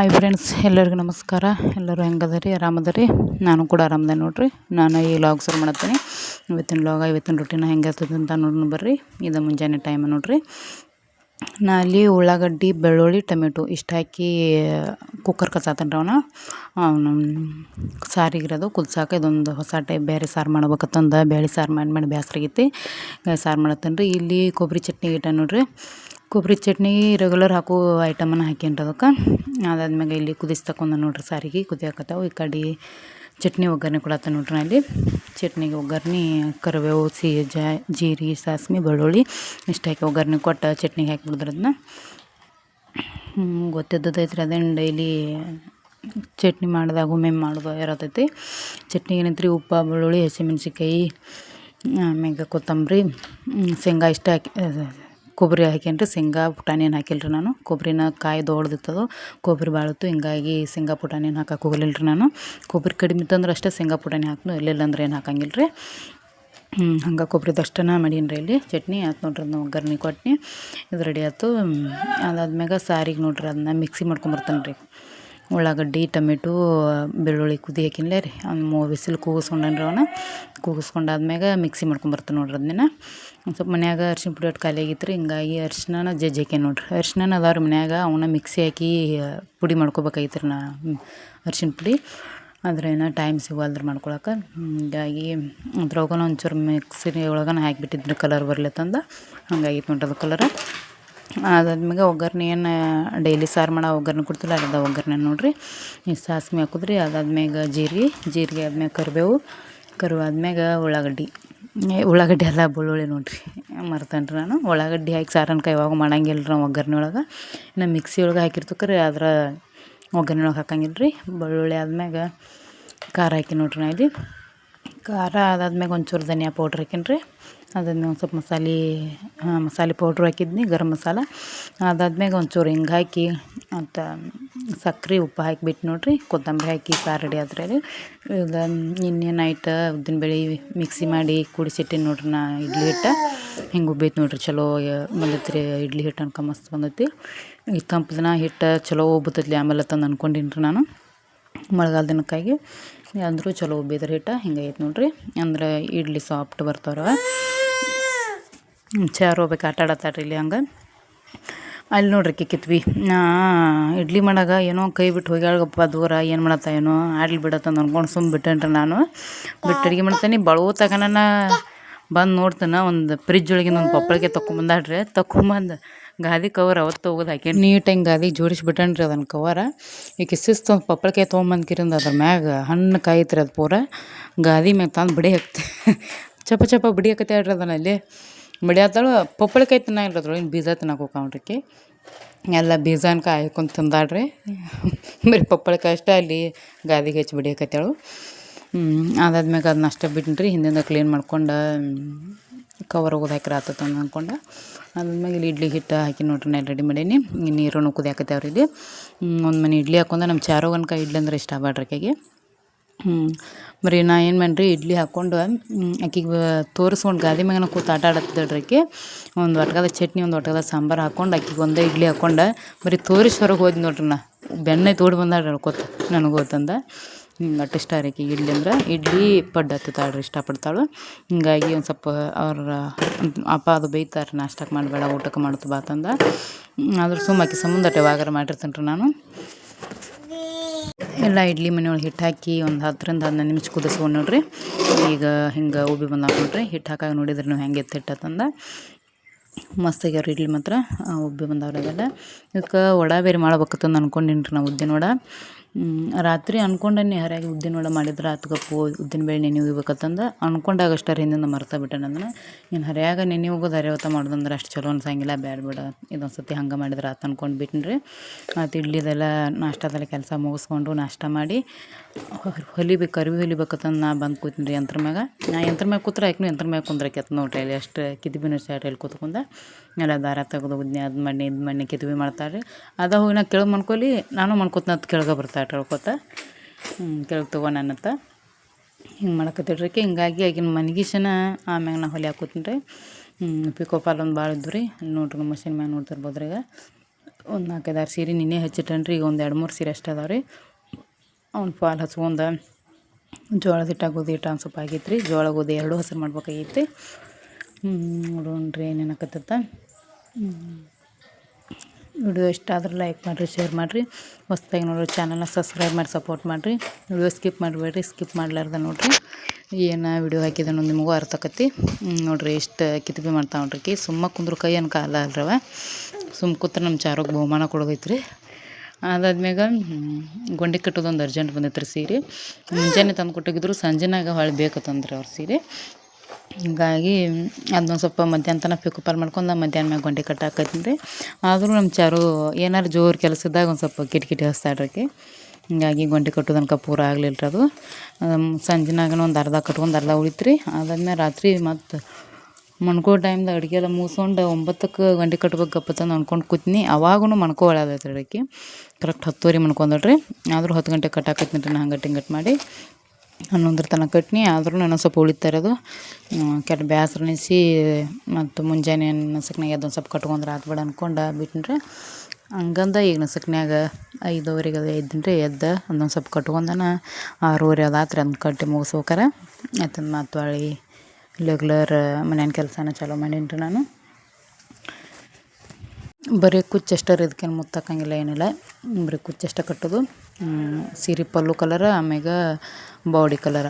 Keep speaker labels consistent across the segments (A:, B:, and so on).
A: Hi friends ಎಲ್ಲರಿಗೂ ನಮಸ್ಕಾರ. ಎಲ್ಲರೂ ಹೆಂಗದರಿ? ಆರಾಮದರಿ? ನಾನು ಕೂಡ ಆರಾಮದೆ ನೋಡ್ರಿ. ನಾನು ಈ ಲಾಗ್ ಶುರು ಮಾಡತ್ತೀನಿ. ಇವತ್ತಿನ ಲಾಗ ಇವತ್ತಿನ ರೊಟ್ಟಿನ ಹೆಂಗೆ ಅಂತ ನೋಡೋಣ ಬರ್ರಿ. ಇದು ಮುಂಜಾನೆ ಟೈಮ್ ನೋಡ್ರಿ. ನಾ ಅಲ್ಲಿ ಉಳ್ಳಾಗಡ್ಡಿ, ಬೆಳ್ಳುಳ್ಳಿ, ಟೊಮೆಟೊ ಇಷ್ಟು ಹಾಕಿ ಕುಕ್ಕರ್ ಕಸಾತನ್ರಿ ಅವನ. ಅವನು ಸಾರಿಗಿರೋದು ಕುದ್ಸಾಕ ಇದೊಂದು ಹೊಸ ಟೈಪ್ ಬೇರೆ ಸಾರು ಮಾಡ್ಬೇಕತ್ತಂದು. ಬೇಳೆ ಸಾರು ಮಾಡಿ ಮಾಡಿ ಬೇಸರಾಗೈತಿ ಸಾರು ಮಾಡತ್ತೇನೆ ರೀ ಇಲ್ಲಿ ಕೊಬ್ಬರಿ ಚಟ್ನಿ ಇಟ್ಟ ನೋಡ್ರಿ. ಕೊಬ್ಬರಿ ಚಟ್ನಿ ರೆಗ್ಯುಲರ್ ಹಾಕೋ ಐಟಮನ್ನು ಹಾಕ್ಯನ್ರಿ ಅದಕ್ಕೆ. ಇಲ್ಲಿ ಕುದಿಸ್ತಕೊಂಡ ನೋಡ್ರಿ ಸಾರಿಗೆ ಕುದಿಯಾಕತ್ತಾವ. ಈ ಕಡೆ ಚಟ್ನಿ ಒಗ್ಗರಣೆ ಕೊಡತ್ತ ನೋಡ್ರಿ ನಾ ಇಲ್ಲಿ. ಚಟ್ನಿಗೆ ಒಗ್ಗರಣೆ ಕರಿಬೇವು ಸಿ ಜೀರಿಗೆ ಸಾಸ್ಮೆ, ಬೆಳ್ಳುಳ್ಳಿ ಇಷ್ಟು ಹಾಕಿ ಒಗ್ಗರಣೆ ಕೊಟ್ಟು ಚಟ್ನಿಗೆ ಹಾಕಿಬಿಡಿದ್ರೆ ಅದನ್ನ ಗೊತ್ತಿದ್ದದೈತ್ರಿ ಅದೇನು ಡೈಲಿ ಚಟ್ನಿ ಮಾಡಿದಾಗ ಒಮ್ಮೆ ಮಾಡೋದು ಇರತೈತಿ. ಚಟ್ನಿ ಏನೈತ್ರಿ? ಉಪ್ಪು, ಬೆಳ್ಳುಳ್ಳಿ ಹಸಿಮೆಣ್ಸಿಕಾಯಿ ಆಮ್ಯಾಗ ಕೊತ್ತಂಬರಿ ಶೇಂಗಾ ಇಷ್ಟ ಹಾಕಿ ಕೊಬ್ಬರಿ ಹಾಕ್ಯನ್ರಿ, ಶೇಂಗಾ ಪುಟಾಣಿಯನ್ನು ಹಾಕಿಲ್ಲ ರೀ ನಾನು. ಕೊಬ್ಬರಿನ ಕಾಯಿ ದೊಡ್ದಿತ್ತದು ಕೊಬ್ಬರಿ ಭಾಳತ್ತು ಹಿಂಗಾಗಿ ಶೇಂಗಾ ಪುಟಾಣಿ ಏನು ಹಾಕಕ್ಕೆ ಹೋಗಲಿಲ್ಲ ರೀ ನಾನು. ಕೊಬ್ಬರಿ ಕಡಿಮೆ ಇತ್ತಂದ್ರೆ ಅಷ್ಟೇ ಶೇಂಗಾ ಪುಟಾಣಿ ಹಾಕ್ನು ಇಲ್ಲಿಲ್ಲ ಅಂದ್ರೆ ಏನು ಹಾಕಂಗಿಲ್ಲ ರೀ ಹಂಗೆ ಕೊಬ್ಬರಿದಷ್ಟನ ಮಾಡೀನಿ ರೀ ಇಲ್ಲಿ. ಚಟ್ನಿ ಆಯ್ತು ನೋಡ್ರಿ ಅದನ್ನ ಒಗ್ಗರ್ಣೆ ಕೊಟ್ನಿ. ಇದು ರೆಡಿ ಆಯ್ತು. ಅದಾದ್ಮ್ಯಾಗ ಸಾರಿಗೆ ನೋಡ್ರಿ ಅದನ್ನ ಮಿಕ್ಸಿ ಮಾಡ್ಕೊಂಬರ್ತಾನೆ ರೀ ಉಳ್ಳಾಗಡ್ಡಿ, ಟೊಮೆಟೊ, ಬೆಳ್ಳುಳ್ಳಿ ಕುದಿ ಹಾಕಿನ್ಲೇ ರೀ. ಒಂದು ಮೂರು ಬಿಸಿಲು ಕೂಗಿಸ್ಕೊಂಡೇನಿ ಅವನ್ನ ಕೂಗಿಸ್ಕೊಂಡಾದ್ಮ್ಯಾಗ ಮಿಕ್ಸಿ ಮಾಡ್ಕೊಂಬರ್ತೀನಿ ನೋಡ್ರಿ ಅದನ್ನ. ಒಂದು ಸ್ವಲ್ಪ ಮನ್ಯಾಗ ಅರ್ಶಿನ ಪುಡಿ ಒಟ್ಟು ಖಾಲಿ ಆಗಿತ್ತು ರೀ ಹಿಂಗಾಗಿ ಅರ್ಶಿನ ಜಜ್ಜಿ ಹಾಕ್ಯಾನ ನೋಡ್ರಿ. ಅರ್ಶಿನ ಅದಾವ ರೀ ಮನ್ಯಾಗ ಅವನ್ನ ಮಿಕ್ಸಿ ಹಾಕಿ ಪುಡಿ ಮಾಡ್ಕೊಬೇಕಾಗಿತ್ತು ರೀ ನಾ ಅರ್ಶಿನ ಪುಡಿ. ಆದ್ರೆ ಏನೋ ಟೈಮ್ ಸಿಗವಲ್ದ್ರಿ ಮಾಡ್ಕೊಳಕ್ಕೆ ಹಿಂಗಾಗಿ ಅದ್ರೊಳಗನ ಒಂಚೂರು ಮಿಕ್ಸಿ ಒಳಗನ ಹಾಕಿಬಿಟ್ಟಿದ್ರು, ಕಲರ್ ಬರ್ಲತ್ತಂದು ಹಂಗಾಗಿತ್ತು ನೋಡ್ರಿ ಅದು ಕಲರ್. ಅದಾದ್ಮ್ಯಾಗ ಒಗ್ಗರಣೆ ಏನು, ಡೈಲಿ ಸಾರು ಮಾಡೋ ಒಗ್ಗರ್ಣೆ ಕೊಡ್ತಿಲ್ಲ ಅದ ಒಗ್ಗರಣೆ ನೋಡಿರಿ. ಈ ಸಾಸ್ಮಿ ಹಾಕಿದ್ರಿ ಅದಾದ್ಮ್ಯಾಗ ಜೀರಿಗೆ ಜೀರಿಗೆ ಆದ್ಮ್ಯಾಗ ಕರಿಬೇವು ಕರಿವು ಆದ್ಮ್ಯಾಗ ಉಳ್ಳಾಗಡ್ಡಿ. ಉಳ್ಳಾಗಡ್ಡಿ ಎಲ್ಲ ಬೆಳ್ಳುಳ್ಳಿ ನೋಡಿರಿ. ಮರ್ತೇನೆ ನಾನು. ಉಳ್ಳಾಗಡ್ಡಿ ಹಾಕಿ ಕೈ ಯಾವಾಗ ಮಾಡಂಗಿಲ್ಲ ರೀ ನಾವು ಒಗ್ಗರಣೆ ಒಳಗೆ. ಇನ್ನು ಮಿಕ್ಸಿ ಒಳಗೆ ಹಾಕಿರ್ತಕ್ರಿ ಅದ್ರ ಒಗ್ಗರಣೆ ಒಳಗೆ ಹಾಕಂಗಿಲ್ಲ ರೀ ಬೆಳ್ಳುಳ್ಳಿ ಆದ್ಮ್ಯಾಗ ಖಾರ ಹಾಕಿ ನೋಡಿರಿ ನಾ ಇಲ್ಲಿ. ಖಾರ ಅದಾದ್ಮ್ಯಾಗ ಒಂಚೂರು ಧನಿಯಾ ಪೌಡ್ರ್ ಹಾಕಿನ್ರಿ ಅದನ್ನು ಒಂದು ಸ್ವಲ್ಪ ಮಸಾಲೆ ಮಸಾಲೆ ಪೌಡ್ರ್ ಹಾಕಿದ್ನಿ, ಗರಂ ಮಸಾಲ. ಅದಾದ್ಮ್ಯಾಗ ಒಂಚೂರು ಹಿಂಗೆ ಹಾಕಿ, ಮತ್ತು ಸಕ್ರೆ ಉಪ್ಪು ಹಾಕಿಬಿಟ್ಟು ನೋಡಿರಿ, ಕೊತ್ತಂಬರಿ ಹಾಕಿ, ಸಾರು ರೆಡಿ ಆದ್ರೆ ಇದು ನಿನ್ನೆ ನೈಟ್ ಉದ್ದಿನಬೇಳೆ ಮಿಕ್ಸಿ ಮಾಡಿ ಕುಡಿಸಿಟ್ಟಿನಿ ನೋಡ್ರಿ ನಾ ಇಡ್ಲಿ ಹಿಟ್ಟು. ಹಿಂಗೆ ಉಬ್ಬೈತೆ ನೋಡ್ರಿ ಚಲೋ ಬಂದೈತೆ ರೀ ಇಡ್ಲಿ ಹಿಟ್ಟು ಅನ್ಕೊ ಮಸ್ತ್ ಬಂದೈತಿ. ಈ ತಂಪು ದಿನ ಹಿಟ್ಟು ಚಲೋ ಉಬ್ಬತೈತಿ ಆಮೇಲೆ ತಂದು ಅಂದ್ಕೊಂಡಿನಿ ರೀ ನಾನು ಮಳೆಗಾಲ ದಿನಕ್ಕಾಗಿ. ಅಂದರೂ ಚಲೋ ಉಬ್ಬಿದ್ರೆ ಹಿಟ್ಟು ಹಿಂಗೈತೆ ನೋಡ್ರಿ. ಅಂದ್ರೆ ಇಡ್ಲಿ ಸಾಫ್ಟ್ ಬರ್ತಾವ್ರವ ಚಾರು ಹೋಗ್ಬೇಕು ಆಟ ಆಡತ್ತಾರ್ರಿ ಇಲ್ಲಿ ಹಂಗೆ. ಅಲ್ಲಿ ನೋಡ್ರಿ ಕಿತ್ವಿ. ಇಡ್ಲಿ ಮಾಡಾಗ ಏನೋ ಕೈ ಬಿಟ್ಟು ಹೋಗ್ಯಾಳಗಪ್ಪ ದೂರ, ಏನು ಮಾಡತ್ತ ಏನೋ, ಆಡ್ಲಿ ಬಿಡತ್ತಂದು ಅಂದ್ಕೊಂಡು ಸುಮ್ಮ ಬಿಟ್ಟೇನ್ರಿ ನಾನು. ಬಿಟ್ಟು ಅಡುಗೆ ಮಾಡ್ತೇನೆ ಬಳವು ತಗನ ಬಂದು ನೋಡ್ತಾನೆ, ಒಂದು ಫ್ರಿಜ್ ಒಳಗಿನ ಒಂದು ಪಪ್ಪಳಿಗೆ ತೊಗೊಂಬಂದಾಡ್ರಿ ತೊಗೊಂಬಂದು ಗಾದಿ ಕವರ್ ಅವತ್ತು ಹೋಗೋದು ಹಾಕಿ ನೀಟಾಗಿ ಗಾದಿ ಜೋಡಿಸಿ ಬಿಟ್ಟನ್ರಿ ಅದನ್ನು ಕವರ ಈಗ ಶಿಸ್ತು ಒಂದು ಪಪ್ಪಳಕಾಯಿ ತೊಗೊಂಬಂದ್ಕಿರಿಂದ ಅದ್ರ ಮ್ಯಾಗ ಹಣ್ಣು ಕಾಯ್ತ್ರಿ ಅದು ಪೂರ. ಗಾದಿ ಮ್ಯಾಗ ತಂದು ಬಿಡಿ ಹಾಕ್ತಿ. ಚಪ ಚಪ ಬಿಡಿ ಹಾಕತ್ತೆ ಹೇಳ್ರಿ ಅದನ್ನ ಅಲ್ಲಿ. ಪಪ್ಪಳಕಾಯಿ ಪಪ್ಪಳಿಕಾಯಿ ತಿನ್ನಾಗಿಲ್ಲ ಅದ್ರೊಳಗೆ ಬೀಜ ತಿನ್ನಕ್ಕೆ ಹೋಗ್ಕೊಂಡ್ರಿಕಿ ಎಲ್ಲ ಬೀಜನ ಕಾಯ್ಕೊಂಡು ತಿಂದಾಡ್ರಿ ಬರೀ ಪಪ್ಪಳಕಾಯಿ ಅಷ್ಟೇ ಅಲ್ಲಿ ಗಾದಿಗೆ ಹಚ್ಚಿ ಬಿಡಿಯಕತ್ತಾಳು ಅದಾದ್ಮ್ಯಾಗ ಅದನ್ನ ಅಷ್ಟೇ ಬಿಟ್ನ್ರಿ ಹಿಂದಿಂದ ಕ್ಲೀನ್ ಮಾಡ್ಕೊಂಡು ಕವರ್ ಒಗದು ಹಾಕಿರ ಆತತ ಅಂದ್ಕೊಂಡು. ಅದಾದ್ಮ್ಯಾಗ ಇಲ್ಲಿ ಇಡ್ಲಿ ಹಿಟ್ಟು ಹಾಕಿ ನೋಡ್ರಿ, ನಾನು ರೆಡಿ ಮಾಡೀನಿ. ನೀರನ್ನು ಕುದಿಯಾಕತ್ತೇವ್ರಿ ಇದು ಒಂದು ಮನೆ ಇಡ್ಲಿ ಹಾಕೊಂಡ ನಮ್ಮ ಚಾರೋಗನ್ಕ ಇಡ್ಲಿ ಅಂದ್ರೆ ಇಷ್ಟ ಆಗ್ಬೇಡ್ರಿ ಆಕೆಗೆ. ಹ್ಞೂ ಬರೀ ನಾ ಏನು ಮಾಡ್ರಿ, ಇಡ್ಲಿ ಹಾಕ್ಕೊಂಡು ಆಕಿಗೆ ತೋರಿಸ್ಕೊಂಡು ಗಾದಿ ಮ್ಯಾಗನ ಕೂತು ಆಟ ಆಡತ್ತಿದ್ದಳ್ರಿ ಆಕೆ. ಒಂದು ಒಟ್ಟಗದ ಚಟ್ನಿ, ಒಂದು ಒಟ್ಟಗದ ಸಾಂಬಾರು ಹಾಕ್ಕೊಂಡು ಆಕಿಗೆ ಒಂದೇ ಇಡ್ಲಿ ಹಾಕ್ಕೊಂಡು ಬರೀ ತೋರಿಸಿ ಹೊರಗೆ ಹೋದ್ ನೋಡ್ರಿ ನಾ. ಬೆಣ್ಣೆ ತೋಡಿ ಬಂದಾಳ ಹೇಳ್ಕೊತ ನನಗೆ ಗೊತ್ತಂದ. ಹಿಂಗೆ ಅಟ್ಟು ಇಷ್ಟ ರೀ ಇಡ್ಲಿ ಅಂದ್ರೆ ಇಡ್ಲಿ ಪಡ್ಡು ಹತ್ತತಾಳ್ರಿ ಇಷ್ಟಪಡ್ತಾಳೆ. ಹಿಂಗಾಗಿ ಒಂದು ಸ್ವಲ್ಪ ಅವ್ರ ಅಪ್ಪ ಅದು ಬೈತಾರೆ ನಾಷ್ಟಕ್ಕೆ ಮಾಡಬೇಡ ಊಟಕ್ಕೆ ಮಾಡ್ತು ಬಾತಂದ ಆದ್ರೆ ಸುಮ್ಮ ಆಕಿ ಸಂಬಂಧ ಮಾಡಿರ್ತೀನಿ ರೀ ನಾನು. ಎಲ್ಲ ಇಡ್ಲಿ ಮನೆಯೊಳಗೆ ಹಿಟ್ಟು ಹಾಕಿ ಒಂದು ಹತ್ತರಿಂದ ಹದಿನೈದು ನಿಮಿಷ ಕುದಿಸ್ಕೊಂಡು ನೋಡ್ರಿ. ಈಗ ಹಿಂಗೆ ಉಬ್ಬಿ ಬಂದಾಗ ನೋಡ್ರಿ. ಹಿಟ್ಟು ಹಾಕಾಗ ನೋಡಿದ್ರೆ ನೀವು ಹೆಂಗೆ ಎತ್ತಿಟ್ಟಂದ ಮಸ್ತ್ ಆಗ್ಯಾವ್ರಿ ಇಡ್ಲಿ ಮಾತ್ರ. ಉಬ್ಬಿ ಬಂದವ್ರಿ ಅದೆಲ್ಲ ಇದಕ್ಕೆ ವಡ ಬೇರೆ ಮಾಡ್ಬೇಕತ್ತಂದು ಅಂದ್ಕೊಂಡಿನ್ರಿ ರೀ ನಾವು ಉದ್ದಿನ ವಡ. ರಾತ್ರಿ ಅನ್ಕೊಂಡೇನಿ ಹರ್ಯಾಗಿ ಉದ್ದಿನ ವಡೆ ಮಾಡಿದ್ರೆ ಆತ್ಗಪ್ಪು ಉದ್ದಿನ ಬೇಳೆ ನೆನೆ ಹೋಗ್ಬೇಕತ್ತಂದು ಅನ್ಕೊಂಡಾಗ ಅಷ್ಟರ ಹಿಂದಿಂದ ಮರ್ತಾ ಬಿಟ್ಟೆ ಇನ್ನು ಹರ್ಯಾಗ ನೆನೆ ಹೋಗೋದು ಹರ್ಯಾವತ್ತ ಮಾಡೋದಂದ್ರೆ ಅಷ್ಟು ಚಲೋ ಅನ್ಸಂಗಿಲ್ಲ, ಬ್ಯಾಡ ಬೇಡ ಇದೊಂದು ಸತಿ ಹಂಗೆ ಮಾಡಿದ್ರೆ ಆತು ಅನ್ಕೊಂಡು ಬಿಟ್ಟಿನಿ ಆತು ಇಡ್ಲಿದೆಲ್ಲ ನಾಷ್ಟದಲ್ಲಿ ಕೆಲಸ ಮುಗಿಸ್ಕೊಂಡು ನಾಷ್ಟ ಮಾಡಿ ಹೊಲಿಬೇಕು ಅರಿವಿ ಹೊಲಿಬೇಕತ್ತಂದು ನಾ ಬಂದು ಕೂತೀನಿ ಯಂತ್ರ ಮ್ಯಾಗ. ನಾ ಯಂತ್ರ ಮ್ಯಾಗ ಕೂತ್ರೆ ಆಯ್ತು ಯಂತ್ರ ಮ್ಯಾಗ ಕುಂದ್ರಕ್ಕೆತ್ ನೋಡ್ರಿ ಅಲ್ಲಿ ಅಷ್ಟು ಕಿದ್ಬಿನ ಇಲ್ಲಿ ಕೂತ್ಕೊಂಡ. ಎಲ್ಲ ದಾರ ತೆಗೆದು ಉದ್ನೆ ಅದು ಮಣ್ಣಿ ಇದು ಮಣ್ಣಿ ಕಿತ್ವಿ ಮಾಡ್ತಾರೆ ರೀ ಅದು ಹೂವಿನ ಕೆಳಗೆ ಮಾಡ್ಕೊಲಿ ನಾನು ಮಾಡ್ಕೊತ ಕೆಳಗೆ ಬರ್ತಾಳೆ ಹೇಳ್ಕೊತ. ಕೆಳಗೆ ತೊಗೊಂಡನತ್ತ ಹಿಂಗೆ ಮಾಡಕತ್ತಿಡ್ರಿ ಹಿಂಗಾಗಿ ಆಗಿನ ಮನ್ಗಿಶನ ಆಮ್ಯಾಗ ನಾ ಹೊಲಿ ಹಾಕೋತೀನಿ ರೀ ಪಿಕೋ ಫಾಲ್ ಒಂದು ಭಾಳ ಇದ್ದು ರೀ ನೋಡ್ರಿ ಮಷಿನ್ ಮ್ಯಾಗ ನೋಡ್ತಿರ್ಬೋದು ರೀ ಈಗ. ಒಂದು ನಾಲ್ಕೈದಾರು ಸೀರೆ ನಿನ್ನೆ ಹಚ್ಚಿಟ್ಟೇನಿ ರೀ ಈಗ ಒಂದು ಎರಡು ಮೂರು ಸೀರೆ ಅಷ್ಟೇ ಅದಾವೆ ರೀ ಅವ್ನು ಪಾಲ್ ಹಚ್ಕೊಂಡು ಜೋಳದ ಹಿಟ್ಟ, ಗೋಧಿ ಹಿಟ್ಟು ಒಂದು ರೀ ಜೋಳ, ಗೋಧಿ ಎರಡೂ ಹಸಿರು ಮಾಡ್ಬೇಕಾಗೈತಿ ನೋಡೋಣ್ರಿ ಏನೇನಾಕತ್ತತ್ತ ವಿಡಿಯೋ ಇಷ್ಟ ಆದ್ರೆ ಲೈಕ್ ಮಾಡಿರಿ ಶೇರ್ ಮಾಡಿರಿ. ಹೊಸ್ದಾಗಿ ನೋಡ್ರಿ ಚಾನಲ್ನ ಸಬ್ಸ್ಕ್ರೈಬ್ ಮಾಡಿ ಸಪೋರ್ಟ್ ಮಾಡಿರಿ. ವಿಡಿಯೋ ಸ್ಕಿಪ್ ಮಾಡಬೇಡ್ರಿ ಸ್ಕಿಪ್ ಮಾಡ್ಲಾರ್ದ ನೋಡಿರಿ. ಏನು ವಿಡಿಯೋ ಹಾಕಿದನು ನಿಮಗೂ ಅರ್ಥ ಆಕತಿ ನೋಡ್ರಿ ಇಷ್ಟು ಕಿತ್ಬಿ ಮಾಡ್ತಾವೆ ನೋಡ್ರಿ ಸುಮ್ಮ ಕುಂದ್ರ ಕೈ ಏನು ಕಾಲ ಅಲ್ರವ. ಸುಮ್ಮ ಕೂತ್ರೆ ನಮ್ಮ ಚಾರೋಗೆ ಬಹುಮಾನ ಕೊಡೋದೈತ್ರಿ ಅದಾದ್ಮ್ಯಾಗ ಗೊಂಡೆ ಕಟ್ಟೋದೊಂದು ಅರ್ಜೆಂಟ್ ಬಂದೈತ್ರಿ ಸೀರೆ. ಮುಂಜಾನೆ ತಂದು ಕೊಟ್ಟೋಗಿದ್ರು ಸಂಜೆನಾಗ ಹೊಳ್ಳಿ ಬೇಕತ್ತಂದ್ರಿ ಅವ್ರ ಸೀರೆ. ಹಿಂಗಾಗಿ ಅದನ್ನ ಸ್ವಲ್ಪ ಮಧ್ಯಾಹ್ನ ತನಕ ಪಿಕುಪಾಲ್ ಮಾಡ್ಕೊಂಡು ಮಧ್ಯಾಹ್ನ ಮ್ಯಾಗ ಗೊಂಡಿ ಕಟ್ಟಾಕತ್ತೀನಿ ರೀ ಆದರೂ ನಮ್ಮ ಚಾರು ಏನಾರು ಜೋರು ಕೆಲಸದಾಗ ಒಂದು ಸ್ವಲ್ಪ ಕಿಟಕಿಟಿ ಹಸ್ತಾಡ್ರಿ ಆಕಿ ಹಿಂಗಾಗಿ ಗೊಂಡಿ ತನಕ ಪೂರ ಆಗಲಿಲ್ಲ ರೀ ಅದು ಸಂಜೆನಾಗನ ಒಂದು ಅರ್ಧ ಕಟ್ಕೊಂಡು ಅರ್ಧ ಉಳಿತು ರೀ ಅದಾದ್ಮೇಲೆ ರಾತ್ರಿ ಮತ್ತು ಮಣ್ಕೋ ಟೈಮ್ದಾಗ ಅಡುಗೆ ಎಲ್ಲ ಮುಗಿಸ್ಕೊಂಡು ಒಂಬತ್ತಕ್ಕೆ ಗಂಟೆ ಕಟ್ಬೇಕು ಗಪ್ಪತ್ತಂದು ಅಂದ್ಕೊಂಡು ಕೂತ್ನಿ. ಅವಾಗೂ ಮಣ್ಕೋ ಒಳದೈತೆ ರೀ ಆಕಿ ಕರೆಕ್ಟ್ ಹತ್ತುವರೆ ಮಣ್ಕೊಂಡ್ರಿ ಆದರೂ ಹತ್ತು ಗಂಟೆ ಕಟ್ಟಾಕತ್ತೀನಿ ರೀ ನಾ ಹಂಗಟ್ಟು ಹಿಂಗಟ್ಟು ಮಾಡಿ. ಹನ್ನೊಂದರ ತನಕ ಕಟ್ನಿ, ಆದ್ರೂ ನಾನು ಸ್ವಲ್ಪ ಉಳಿತಾ ಇರೋದು. ಕೆಟ್ಟ ಬೇಸ್ರ ಅನಿಸಿ ಮತ್ತು ಮುಂಜಾನೆ ನಸಕ್ನಾಗ ಅದೊಂದು ಒಂದು ಸ್ವಲ್ಪ ಕಟ್ಕೊಂಡ್ರೆ ಆತು ಬಿಡು ಅನ್ಕೊಂಡು ಬಿಟ್ನಿ ಹಂಗಂದ ಈಗ ನಸಕ್ನ್ಯಾಗ ಐದುವರೆಗೆ ಅದು ಎದ್ದೀನಿ ರೀ ಎದ್ದ ಅದೊಂದು ಸ್ವಲ್ಪ ಕಟ್ಕೊಂಡನ, ಆರೂವರೆ ಅದಾತ್ರಿ ಅದನ್ನ ಕಟ್ಟಿ ಮುಗಿಸ್ಬೇಕಾರೆ. ಆಯ್ತಂದು ಮತ್ತೆ ಹೊಳ್ಳಿ ರೆಗ್ಯುಲರ್ ಮನೆಯನ್ನು ಕೆಲಸನ ಚಾಲೂ ಮಾಡೀನಿ ರೀ ನಾನು. ಬರೀ ಕುಚ್ಚು ಅಷ್ಟೇ ರೀ ಇದಕ್ಕೇನು ಮುತ್ತಾಕಂಗಿಲ್ಲ ಏನಿಲ್ಲ, ಬರೀ ಕುಚ್ಚಷ್ಟ ಕಟ್ಟೋದು. ಸೀರೆ ಪಲ್ಲು ಕಲರ, ಆಮ್ಯಾಗ ಬಾಡಿ ಕಲರ.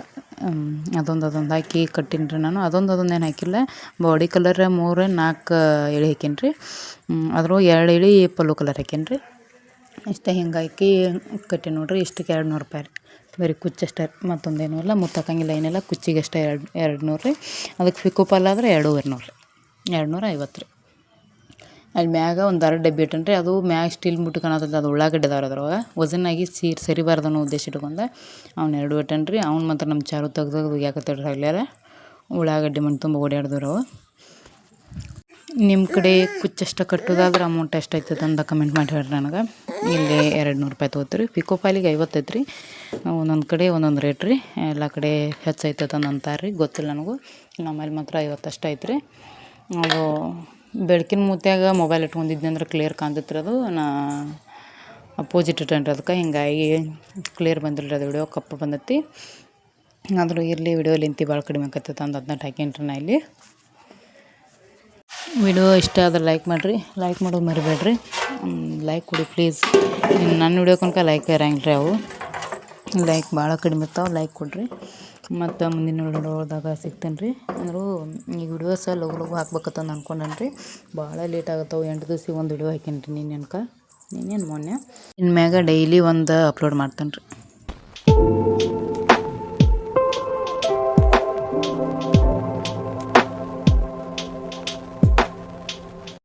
A: ಅದೊಂದು ಅದೊಂದು ಹಾಕಿ ಕಟ್ಟೀನಿ ರೀ ನಾನು. ಅದೊಂದು ಅದೊಂದು ಏನು ಹಾಕಿಲ್ಲ. ಬಾಡಿ ಕಲರ್ ಮೂರು ನಾಲ್ಕು ಎಳೆ ಹಾಕೀನಿ ರೀ. ಅದ್ರೊಳಗೆ ಎರಡು ಎಳೆ ಪಲ್ಲು ಕಲರ್ ಹಾಕೀನಿ ರೀ. ಇಷ್ಟೇ ಹಿಂಗೆ ಹಾಕಿ ಕಟ್ಟಿ ನೋಡ್ರಿ ಇಷ್ಟಕ್ಕೆ ಎರಡು ನೂರು ರೂಪಾಯಿ ರೀ. ಬರೀ ಕುಚ್ಚು ಅಷ್ಟೇ ಮತ್ತೊಂದೇನೂ ಇಲ್ಲ. ಮುತ್ತಾಕಂಗಿಲ್ಲ ಏನಿಲ್ಲ ಕುಚ್ಚಿಗೆ ಅಷ್ಟೇ ಎರಡು ಎರಡು ನೂರು ರೀ. ಅದಕ್ಕೆ ಫಿಕ್ಕು ಪಲ್ಲಾದ್ರೆ ಎರಡೂವರೆ ನೂರು ರೀ. ಎರಡು ನೂರ ಐವತ್ತು ರೀ. ಅಲ್ಲಿ ಮ್ಯಾಗ ಒಂದು ಅರ್ಧ ಡಬ್ಬಿ ಇಟ್ಟೇನಿ ರೀ ಅದು ಮ್ಯಾಗ ಸ್ಟೀಲ್ ಮುಟ್ಟು ಅದು ಉಳ್ಳಾಗಡ್ಡಿ ಅದಾವೆ ಅದ್ರೊಳಗೆ ವಜನ್ನಾಗಿ ಸೀರೆ ಸರಿಬಾರ್ದು ಅನ್ನೋ ಉದ್ದೇಶ ಇಟ್ಕೊಂಡೆ ಅವ್ನು ಎರಡು ಇಟ್ಟೇನಿ ಅವ್ನು ಮಾತ್ರ ನಮ್ಮ ಚಾರು ತೆಗ್ದು ತೆಗ್ದು ಯಾಕತ್ತೇಳ್ರಿ ಆಗ್ಲ್ಯಾರ ಉಳ್ಳಾಗಡ್ಡಿ ಮಣ್ಣು ತುಂಬ ಓಡಾಡಿದ್ರು ಅವು. ನಿಮ್ಮ ಕಡೆ ಕುಚ್ಚಷ್ಟ ಕಟ್ಟೋದಾದ್ರೆ ಅಮೌಂಟ್ ಎಷ್ಟು ಆಯ್ತದ ಅಂತ ಕಮೆಂಟ್ ಮಾಡಿ ಹೇಳ್ರಿ ನನಗೆ. ಇಲ್ಲಿ ಎರಡು ನೂರು ರೂಪಾಯಿ ತೊಗೋತೀರಿ ಪಿಕೋ ಪಾಲಿಗೆ ಐವತ್ತೈತೆ ರೀ ಒಂದೊಂದು ಕಡೆ ಒಂದೊಂದು ರೇಟ್ ರೀ. ಎಲ್ಲ ಕಡೆ ಹೆಚ್ಚಾಯ್ತದ ಅಂತಾರೆ ರೀ ಗೊತ್ತಿಲ್ಲ ನನಗೂ. ನಮ್ಮಲ್ಲಿ ಮಾತ್ರ ಐವತ್ತಷ್ಟು ಐತೆ ರೀ ಅದು ಬೆಳಕಿನ ಮೂತ್ಯಾಗ ಮೊಬೈಲ್ ಇಟ್ಕೊಂಡಿದ್ದೆ ಅಂದ್ರೆ ಕ್ಲಿಯರ್ ಕಾಣ್ತಿತ್ತು ರೀ ಅದು. ನಾ ಅಪೋಸಿಟ್ ಇಟ್ಟೇನಿ ಅದಕ್ಕೆ. ಹಿಂಗಾಗಿ ಕ್ಲಿಯರ್ ಬಂದಿಲ್ಲ ಅದು ವಿಡಿಯೋ ಕಪ್ಪು ಬಂದೈತಿ. ಆದರೂ ಇರಲಿ ವಿಡಿಯೋ ಲಿಂತಿ ಭಾಳ ಕಡಿಮೆ ಆಕತ್ತೈತೆ ಅಂತ ಅದನ್ನ ಹಾಕೀನಿ ರೀ ನಾ ಇಲ್ಲಿ. ವಿಡಿಯೋ ಇಷ್ಟ ಆದ್ರೆ ಲೈಕ್ ಮಾಡಿರಿ. ಲೈಕ್ ಮಾಡೋದು ಮರಿಬೇಡ್ರಿ. ಲೈಕ್ ಕೊಡಿ ಪ್ಲೀಸ್ ನನ್ನ ವಿಡಿಯೋ ಕನಕ ಲೈಕ್ ಇರಂಗಿಲ್ಲ ರೀ ಅವು? ಲೈಕ್ ಭಾಳ ಕಡಿಮೆ ಇರ್ತಾವೆ ಲೈಕ್ ಕೊಡಿರಿ. ಮತ್ತು ಮುಂದಿನ ವಿಡಿಯೋದಾಗ ಸಿಗ್ತೇನೆ ರೀ ಅಂದರೂ ಈ ಸಹ ಲಗು ಲಗು ಹಾಕ್ಬೇಕಂತ ಅಂದ್ಕೊಂಡನ್ ರೀ ಭಾಳ ಲೇಟ್ ಆಗುತ್ತವೆ, ಎಂಟು ದಿವ್ಸ ಒಂದು ವಿಡಿಯೋ ಹಾಕೀನಿ ರೀ ನಿನ್ನೆ ಅನ್ಕ ನಿನ್ನೇನು ಮೊನ್ನೆ? ಇನ್ಮ್ಯಾಗ ಡೈಲಿ ಒಂದು ಅಪ್ಲೋಡ್ ಮಾಡ್ತೇನೆ ರೀ